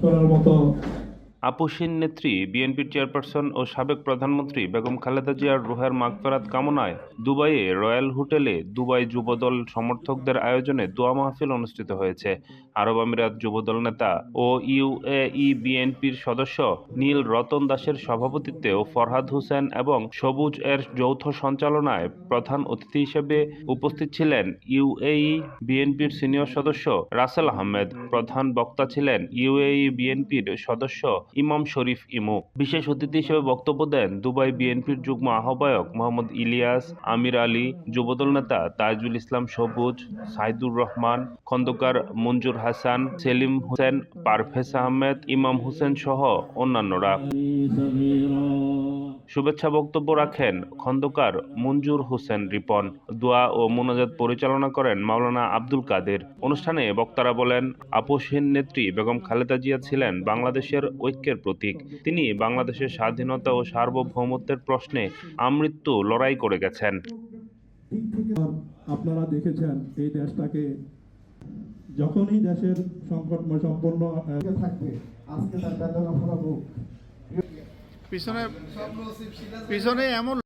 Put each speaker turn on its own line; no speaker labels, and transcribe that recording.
これはま
আপুসীন নেত্রী, বিএনপির চেয়ারপারসন ও সাবেক প্রধানমন্ত্রী বেগম খালেদা জিয়ার রুহের মাগফেরাত কামনায় দুবাইয়ে রয়্যাল হোটেলে দুবাই যুবদল সমর্থকদের আয়োজনে দোয়া মাহফিল অনুষ্ঠিত হয়েছে। আরব আমিরাত যুবদল নেতা ও ইউএই বিএনপির সদস্য নীল রতন দাসের সভাপতিত্বে ও ফরহাদ হোসেন এবং সবুজ এর যৌথ সঞ্চালনায় প্রধান অতিথি হিসেবে উপস্থিত ছিলেন ইউএই বিএনপির সিনিয়র সদস্য রাসেল আহমেদ। প্রধান বক্তা ছিলেন ইউএই বিএনপির সদস্য ইমাম শরীফ ইমু। বিশেষ অতিথি হিসেবে বক্তব্য দেন দুবাই বিএনপির যুগ্ম আহ্বায়ক মোহাম্মদ ইলিয়াস, আমির আলী, যুবদল নেতা তাজুল ইসলাম সবুজ, সাইদুর রহমান, খন্দকার মঞ্জুর হাসান, সেলিম হোসেন, পারভেজ আহমেদ, ইমাম হোসেন সহ অন্যান্যরা। শুভেচ্ছা বক্তব্য রাখেন খন্দকার মঞ্জুর হোসেন রিপন। দোয়া ও মোনাজাত পরিচালনা করেন মাওলানা আব্দুল কাদের। অনুষ্ঠানে বক্তারা বলেন, আপোষহীন নেত্রী বেগম খালেদা জিয়া ছিলেন বাংলাদেশের ঐক্যের প্রতীক। তিনি বাংলাদেশের স্বাধীনতা ও সার্বভৌমত্বের প্রশ্নে আমৃত্যু লড়াই করে গেছেন।
আপনারা দেখেছেন এই দেশটাকে যখনই দেশের সংকটময় সম্পন্ন
থাকবে, আজকে তার বেদনা বুক
পিছনে পিছনে এমন